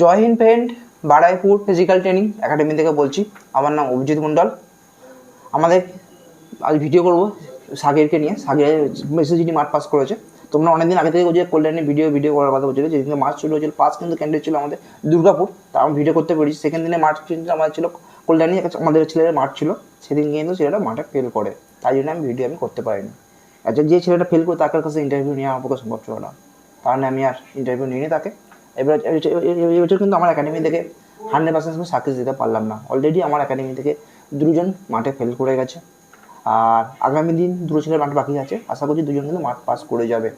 জয় Hind friend Baruipur physical training academy থেকে বলছি। আমার নাম অভিজিৎ মণ্ডল। আমাদের আজ ভিডিও করব সাগেরকে নিয়ে। সাগের মেসেজিটি মাঠ পাস করেছে। তোমরা অনেকদিন আগে থেকে যে কল্যাণী ভিডিও ভিডিও করার কথা বলছিলে। যেদিনকে মার্চ শুরু হয়েছিল পাঁচ কিন্তু ক্যান্ডিডেট ছিল আমাদের দুর্গাপুর। তা আমি ভিডিও করতে পেরেছি। সেকেন্ড দিনে মার্চ কিন্তু আমাদের ছিল কল্যাণী আমাদের ছেলের মাঠ ছিল। সেদিন কিন্তু ছেলেটা মাঠে ফেল করে। তাই জন্য আমি ভিডিও আমি করতে পারিনি। আচ্ছা যে ছেলেটা ফেল করে তার কাছে ইন্টারভিউ নেওয়া আমার পক্ষে সম্ভব ছিল না। তার আমি আর ইন্টারভিউ নিইনি তাকে। এবার এবছর কিন্তু আমার একাডেমি থেকে হান্ড্রেড পার্সেন্ট সাকসেস দিতে পারলাম না। অলরেডি আমার একাডেমি থেকে দুজন মাঠে ফেল করে গেছে। আর আগামী দিন দুটো ছেলের মাঠ বাকি আছে। আশা করছি দুজন কিন্তু মাঠ পাস করে যাবে।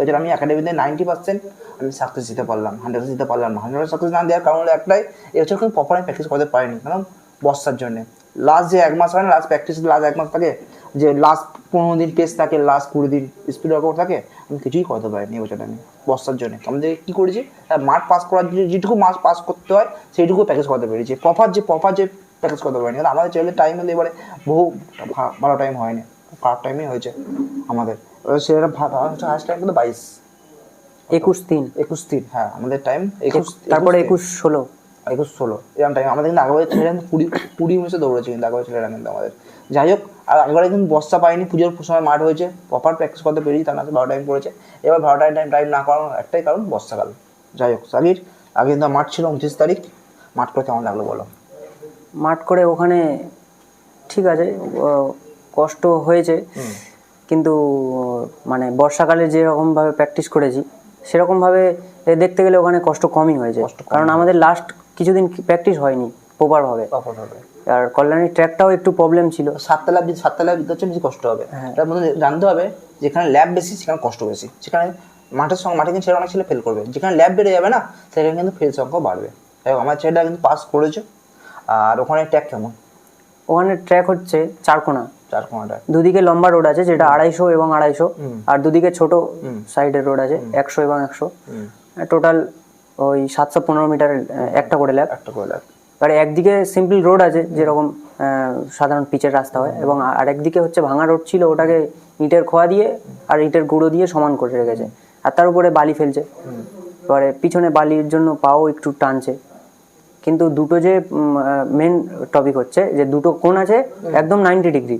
এবার আমি একাডেমিতে নাইনটি পার্সেন্ট আমি সাকসেস দিতে পারলাম। হান্ড্রেড দিতে পারলাম না। হান্ড্রেড সাকসেস না দেওয়ার কারণ হলো একটাই, এবছর কিন্তু প্রপার আমি প্র্যাকটিস করতে পারিনি, কারণ বর্ষার জন্য। লাস্ট যে এক মাস হয় না লাস্ট প্র্যাকটিস লাস্ট এক মাস থাকে, যে লাস্ট পনেরো দিন টেস্ট থাকে লাস্ট কুড়ি দিন স্পিড ওয়ার্কআউট থাকে, আমি কিছুই করতে পারিনি এবছর আমি। বর্ষার জন্য। আমাদের কী করেছি? হ্যাঁ, মাঠ পাস করার জন্য যেটুকু মাস পাস করতে হয় সেইটুকু প্যাকেজ করতে পেরেছি। প্রপার যে প্রপার যে প্যাকেজ করতে পারিনি। কারণ আমাদের ছেলেদের টাইম হলে এবারে বহু ভালো টাইম হয়নি। খারাপ টাইমই হয়েছে আমাদের। এবার সেটা হায়েস্ট টাইম কিন্তু বাইশ। একুশ তিন। একুশ তিন হ্যাঁ আমাদের টাইম একুশ তারপরে একুশ ষোলো। একুশ ষোলো এরকম টাইম আমাদের কিন্তু আগের ছেলেরা কুড়ি কুড়ি উনিশে দৌড়েছে কিন্তু আগের ছেলেরা কিন্তু আমাদের। যাই হোক আর আগেবারে কিন্তু বর্ষা পাইনি পুজোর সময় মাঠ হয়েছে প্রপার প্র্যাকটিস করতে পেরেছি তার না ভালো টাইম পড়েছে। এবার ভালো টাইম টাইম টাইম না করার একটাই কারণ বর্ষাকাল। যাই হোক সাবির আগে কিন্তু মাঠ ছিল উনত্রিশ তারিখ মাঠ করে কেমন লাগল বলো? মাঠ করে ওখানে ঠিক আছে কষ্ট হয়েছে। কিন্তু মানে বর্ষাকালে যেরকমভাবে প্র্যাকটিস করেছি সেরকমভাবে দেখতে গেলে ওখানে কষ্ট কমই হয়েছে। কারণ আমাদের লাস্ট কিছুদিন প্র্যাকটিস হয়নি। প্রপার হবে। আর কল্যাণীর ট্র্যাকটাও একটু প্রবলেম ছিল। সাততলা সাততলা বিদ্যুৎ হচ্ছে বেশি কষ্ট হবে। হ্যাঁ। তার মধ্যে জানতে হবে যেখানে ল্যাব বেশি সেখানে কষ্ট বেশি। সেখানে মাঠের সঙ্গে মাঠে কিন্তু ছেলে অনেক ছেলে ফেল করবে। যেখানে ল্যাব বেড়ে যাবে না সেখানে কিন্তু ফেল সংখ্যাও বাড়বে। হোক, আমার ছেলেটা কিন্তু পাস করেছে। আর ওখানে ট্র্যাক কেমন? ওখানে ট্র্যাক হচ্ছে চারকোনা চার কোনাটা দুদিকে লম্বা রোড আছে যেটা আড়াইশো এবং আড়াইশো। আর দুদিকে ছোট সাইডের রোড আছে একশো এবং একশো। টোটাল ওই সাতশো পনেরো মিটার একটা করে ল্যাব একটা করে ল্যাব এবারে একদিকে সিম্পল রোড আছে যেরকম সাধারণ পিচের রাস্তা হয় এবং আর একদিকে হচ্ছে ভাঙা রোড ছিল ওটাকে ইটের খোয়া দিয়ে আর ইটের গুঁড়ো দিয়ে সমান করে রেখেছে। আর তার উপরে বালি ফেলছে। এবারে পিছনে বালির জন্য পাও একটু টানছে। কিন্তু দুটো যে মেন টপিক হচ্ছে যে দুটো কোণ আছে একদম নাইনটি ডিগ্রি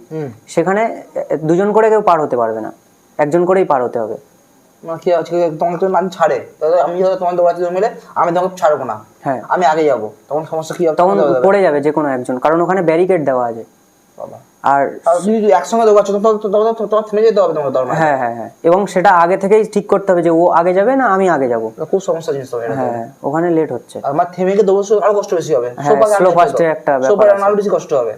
সেখানে দুজন করে কেউ পার হতে পারবে না। একজন করেই পার হতে হবে। কি আছে? তোমাকে ছাড়ে। তাহলে আমি তোমার দৌড়াতে মিলে আমি তোমাকে ছাড়বো না। হ্যাঁ। আমি আগে যাব। তখন সমস্যা কি হবে? তখন। পড়ে যাবে যে কোনো একজন। কারণ ওখানে ব্যারিকেড দেওয়া আছে। আর তুমি যদি একসঙ্গে দৌড়াচ্ছ তোমার থেমে যেতে হবে তোমার দরকার হ্যাঁ হ্যাঁ হ্যাঁ। এবং সেটা আগে থেকেই ঠিক করতে হবে যে ও আগে যাবে না আমি আগে যাব। খুব সমস্যা জিনিস হবে। হ্যাঁ ওখানে লেট হচ্ছে। আর আমার থেমে গিয়ে দৌড় আরও কষ্ট বেশি হবে। হ্যাঁ, slow fast একটা ব্যাপার বেশি কষ্ট হবে।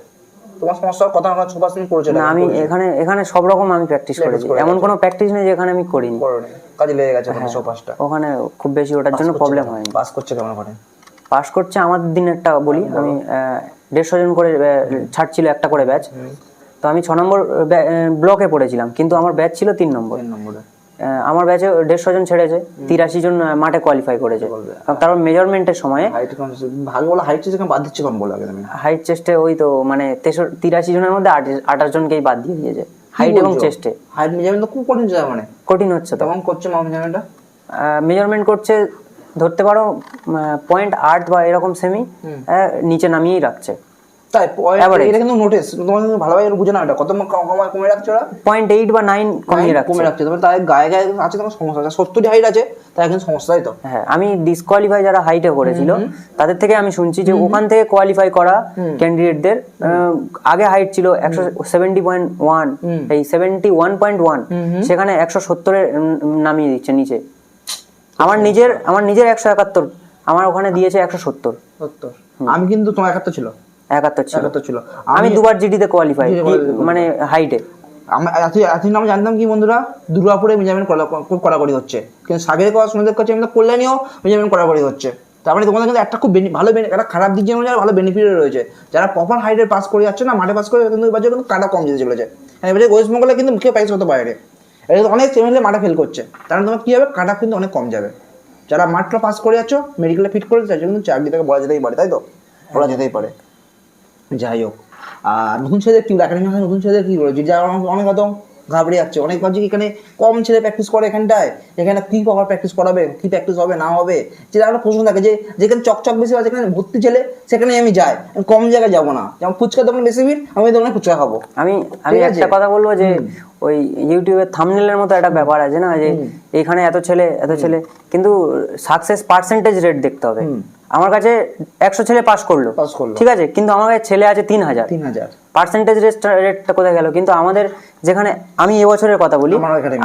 তোমার সমস্যার কথা আমার তুমি করেছ না আমি এখানে এখানে সব রকম আমি প্র্যাকটিস করেছি। এমন কোনো প্র্যাকটিস নেই যেখানে আমি করিনি। কাজে লেগে গেছে হ্যাঁ। তোমার সোপাসটা ওখানে খুব বেশি ওটার জন্য প্রবলেম হয়নি। পাস করছে কেমন ওখানে? পাস করছে আমাদের দিনেরটা বলি আমি আহ, দেড়শো জন করে ছাড়ছিল একটা করে ব্যাচ। তো আমি ছ নম্বর ব্লকে পড়েছিলাম কিন্তু আমার ব্যাচ ছিল তিন নম্বর। নম্বরে। আমার ব্যাচে দেড়শো জন ছেড়েছে তিরাশি জন মাঠে কোয়ালিফাই করেছে। কারণ মেজারমেন্টের সময়ে ভালো বলো হাইট সেখানে বাদ দিচ্ছে কম বলো হাইট চেস্টে ওই তো মানে তেষট্টি তিরাশি জনের মধ্যে আঠাশ জনকেই বাদ দিয়ে দিয়েছে। হাইট এবং চেস্টে হাইট মেজারমেন্ট তো খুব কঠিন যায় মানে। কঠিন হচ্ছে তো। কেমন করছে মা মেজারমেন্টটা মেজারমেন্ট করছে ধরতে পারো পয়েন্ট আট বা এরকম সেমি নিচে নামিয়েই রাখছে। তাই এটা কিন্তু নোটিস তোমার কিন্তু ভালোভাবে বুঝে না এটা। কত কমায় কমে রাখছে ওরা? পয়েন্ট এইট বা নাইন কমিয়ে রাখছে। কমে রাখছে। তাই গায়ে গায়ে আছে তোমার সমস্যা? আছে সত্তরটি হাইট আছে তাই কিন্তু সমস্যা তো। হ্যাঁ আমি ডিসকোয়ালিফাই যারা হাইটে করেছিল তাদের থেকে আমি শুনছি যে ওখান থেকে কোয়ালিফাই করা ক্যান্ডিডেটদের আগে হাইট ছিল একশো সেভেন্টি পয়েন্ট ওয়ান এই সেভেন্টি ওয়ান পয়েন্ট ওয়ান সেখানে একশো সত্তরে নামিয়ে দিচ্ছে নিচে। আমার নিজের আমার নিজের একশো একাত্তর আমার ওখানে দিয়েছে একশো সত্তর। সত্তর। আমি কিন্তু তোমার একাত্তর ছিল। একাত্তর ছিল। একাত্তর ছিল। আমি দুবার জিডিতে কোয়ালিফাই মানে হাইটে আমি এতদিন আমি জানতাম কি বন্ধুরা? দুর্গাপুরে মেজারমেন্ট কড়াকড়ি হচ্ছে। কিন্তু সাগরের কথা শুনে দেখতে পাচ্ছি কল্যাণীও মেজারমেন্ট কড়াকড়ি হচ্ছে। তার মানে তোমাদের কিন্তু একটা খুব ভালো একটা খারাপ দিক যেমন ভালো বেনিফিট রয়েছে। যারা প্রপার হাইটের পাস করে যাচ্ছে না মাঠে পাস করে কিন্তু এবার কিন্তু কাটা কম যেতে চলেছে। এবার ওয়েস্ট বেঙ্গলে কিন্তু কেউ প্রাইস করতে পারে এটা অনেক ছেলে মাঠে ফেল করছে। তার মানে তোমার কি হবে? কাটা কিন্তু অনেক কম যাবে। যারা মাঠটা পাস করে যাচ্ছ মেডিকেলে ফিট করে যাচ্ছে কিন্তু চাকরি থেকে বলা যেতেই পারে তাই তো? বলা যেতেই পারে। যাই হোক। আর নতুন ছেলেদের কি একাডেমি নতুন ছেলেদের কি বলেছি যারা অনেক- হয়তো ঘাবড়ে যাচ্ছে অনেক ভাবছি এখানে কম ছেলে প্র্যাকটিস করে এখানটায় এখানে কি পাওয়ার প্র্যাকটিস করাবে কি প্র্যাকটিস হবে না হবে? যেটা একটা প্রশ্ন থাকে যে যেখানে চকচক বেশি হয় যেখানে ভর্তি ছেলে সেখানে আমি যাই। কম জায়গায় যাব না। যেমন ফুচকা দোকানে বেশি ভিড় আমি দোকানে ফুচকা খাব। আমি আমি একটা কথা বলব যে ওই ইউটিউবের থামনেলের মতো একটা ব্যাপার আছে না? যে এখানে এত ছেলে এত ছেলে কিন্তু সাকসেস পার্সেন্টেজ রেট দেখতে হবে। আমার কাছে একশো ছেলে পাস করল। পাস করল। ঠিক আছে? কিন্তু আমার কাছে ছেলে আছে তিন হাজার। তিন হাজার। পার্সেন্টেজ রেটটা কোথায় গেল? কিন্তু আমাদের যেখানে আমি এবছরের কথা বলি।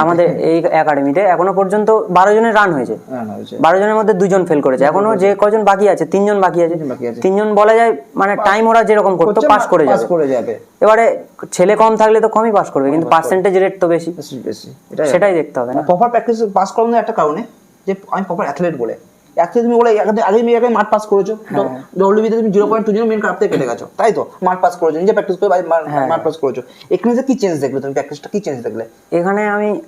আমাদের এই একাডেমিতে এখনও পর্যন্ত বারো জনের রান হয়েছে। হ্যাঁ। বারো জনের মধ্যে দুজন ফেল করেছে। এখনও যে কজন বাকি আছে তিনজন বাকি আছে তিনজন বলা যায় মানে টাইম ওরা যেরকম করতো পাস করে যাবে। এবারে ছেলে কম থাকলে তো কমই পাস করবে কিন্তু পার্সেন্টেজ রেট তো বেশি। বেশি বেশি। সেটাই দেখতে হবে না? প্রপার প্র্যাকটিস পাস করানোর একটা কারণে যে আমি প্রপার অ্যাথলেট বলে। অ্যাথলেট তুমি বলে আগে- তুমি আগে মাঠ পাস করেছ। হ্যাঁ। ডব্লিউবিতে তুমি zero point two zero minute কাটতে কেটে গেছো। তাই তো? মাঠ পাস করেছ নিজে প্র্যাকটিস করে হ্যাঁ। মাঠ পাস করেছ। এখানে যে কি চেঞ্জ দেখলে তুমি? প্র্যাকটিসটা কি চেঞ্জ দেখলে? এখানে আমি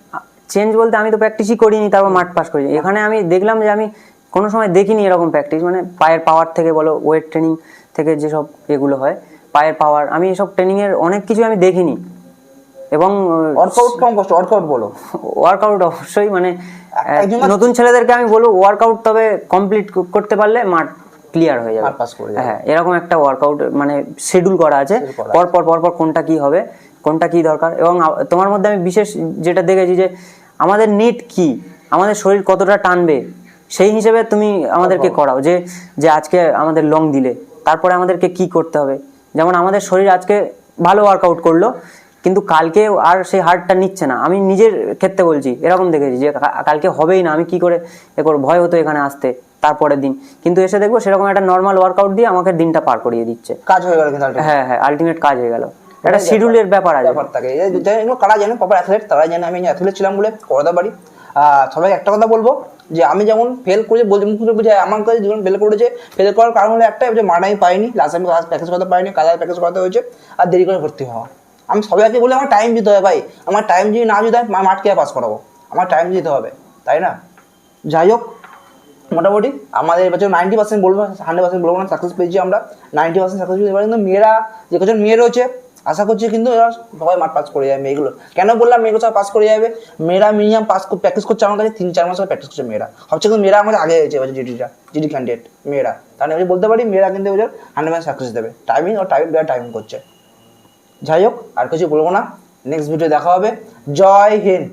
চেঞ্জ বলতে আমি তো প্র্যাকটিসই করিনি তারপর মাঠ পাস করেছি এখানে আমি দেখলাম যে আমি কোনো সময় দেখিনি এরকম প্র্যাকটিস মানে পায়ের পাওয়ার থেকে বলো ওয়েট ট্রেনিং থেকে যেসব এগুলো হয় পায়ের পাওয়ার আমি এসব ট্রেনিংয়ের অনেক কিছু আমি দেখিনি। এবং ওয়ার্কআউট কম কষ্ট ওয়ার্কআউট বলো। ওয়ার্কআউট অবশ্যই মানে নতুন ছেলেদেরকে আমি বলব ওয়ার্কআউট তবে কমপ্লিট করতে পারলে মাঠ ক্লিয়ার হয়ে যাবে। হ্যাঁ এরকম একটা ওয়ার্কআউট মানে শিডিউল করা আছে। Schedule করা পর পর পর পর কোনটা কি হবে কোনটা কি দরকার এবং তোমার মধ্যে আমি বিশেষ যেটা দেখেছি যে আমাদের নিট কি আমাদের শরীর কতটা টানবে সেই হিসেবে তুমি আমাদেরকে করাও যে যে আজকে আমাদের লং দিলে তারপরে আমাদেরকে কি করতে হবে। যেমন আমাদের শরীর আজকে ভালো ওয়ার্কআউট করল কিন্তু কালকে আর সেই হারটা নিচ্ছে না। আমি নিজের ক্ষেত্রে বলছি এরকম দেখেছি যে কালকে হবেই না আমি কি করে এ করব? ভয় হতো এখানে আসতে তারপরের দিন। কিন্তু এসে দেখব সেরকম একটা নর্মাল ওয়ার্কআউট দিয়ে আমাকে দিনটা পার করিয়ে দিচ্ছে। কাজ হয়ে গেল কিন্তু হ্যাঁ হ্যাঁ আলটিমেট কাজ হয়ে গেল। একটা শিডিউলের ব্যাপার আছে। ব্যাপার থাকে। এই যে এগুলো কারা জানে প্রপার অ্যাথলেট তারা জানে। আমি অ্যাথলেট ছিলাম বলে করাতে পারি সবাই একটা কথা বলব যে আমি যেমন ফেল করেছি বলছি মুখ বুঝে আমার কাছে জীবন ফেল করেছে। ফেল করার কারণ হলো একটাই যে মাঠ আমি পাইনি লাস্ট আমি ক্লাস প্র্যাকটিস করতে পারিনি কালার প্র্যাকটিস করতে হয়েছে আর দেরি করে ভর্তি হওয়া। আমি সবাইকে বলি আমার টাইম দিতে হবে ভাই। আমার টাইম যদি না দিতে হয় মাঠকে পাস করাবো? আমার টাইম দিতে হবে, তাই না? যাই হোক, মোটামুটি আমাদের এবছর নাইনটি পার্সেন্ট বলব হান্ড্রেড পার্সেন্ট বলব না সাকসেস পেয়েছি আমরা। নাইনটি পার্সেন্ট সাকসেস পেয়েছি, এবার কিন্তু মেয়েরা, যে কজন মেয়ে রয়েছে, আশা করছি কিন্তু এরা সবাই মাঠ পাস করে যাবে মেয়েগুলো। কেন বললাম মেয়েগুলো সব পাস করে যাবে? মেয়েরা মিনিমাম পাস প্র্যাকটিস করছে আমার কাছে, তিন চার মাস প্র্যাকটিস করছে মেয়েরা। সবচেয়ে কিন্তু মেয়েরা আমাদের আগে হয়েছে এবছর জিডিটা জিডি ক্যান্ডিডেট মেয়েরা। তাহলে আমি বলতে পারি, মেয়েরা কিন্তু এবছর হান্ড্রেড পার্সেন্ট সাকসেস দেবে। টাইমিং ও টাইম টাইমিং করছে। যাই হোক আর কিছু বলব না। নেক্সট ভিডিও দেখা হবে। জয় হিন্দ!